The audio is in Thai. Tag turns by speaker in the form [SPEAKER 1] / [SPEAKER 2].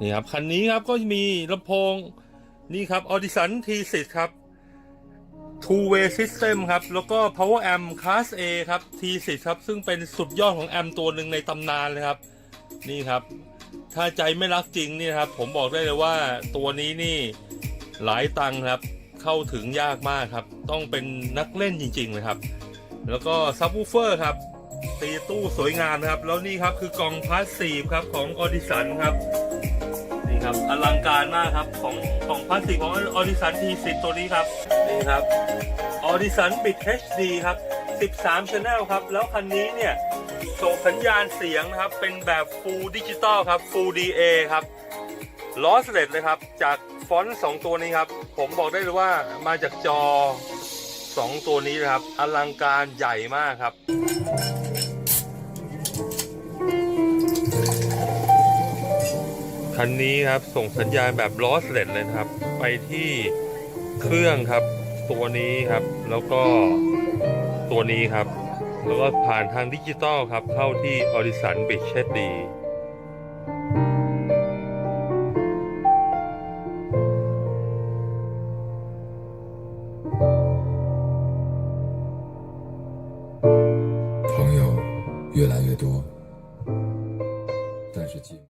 [SPEAKER 1] นี่ครับ คันนี้ครับก็มีลำโพงนี่ครับ Audison T6 ครับ Two Way System ครับ แล้วก็ Power Amp Class A ครับ T6 ครับ ซึ่งเป็นสุดยอดของแอมตัวหนึ่งในตำนานเลยครับ นี่ครับ ถ้าใจไม่รักจริงนี่ครับ ผมบอกได้เลยว่าตัวนี้นี่หลายตังครับ เข้าถึงยากมากครับ ต้องเป็นนักเล่นจริงๆเลยครับ แล้วก็ซับวูเฟอร์ครับตีตู้สวยงามครับ แล้วนี่ครับคือกล่องพาสซีฟครับของออดิสันครับ นี่ครับอลังการมากครับของของพาสซีฟของออดิสันทีสิตัวนี้ครับนี่ครับออดิสันบิด HD ครับ 13 Channel ครับ แล้วคันนี้เนี่ย ส่งสัญญาณเสียงนะครับ เป็นแบบ Full Digital ครับ Full DA ครับล้อสเลดเลยครับ จากฟอนต์สองตัวนี้ครับ ผมบอกได้เลยว่ามาจากจอ 2 ตัวนี้นะครับ อลังการใหญ่มากครับ คันนี้ครับ ส่งสัญญาณแบบล้อสเลดเลยนะครับ ไปที่เครื่องครับ ตัวนี้ครับ แล้วก็ตัวนี้ครับ แล้วก็ผ่านทางดิจิตอลครับ เข้าที่ Audison b i t c h HD
[SPEAKER 2] 朋友越来越多，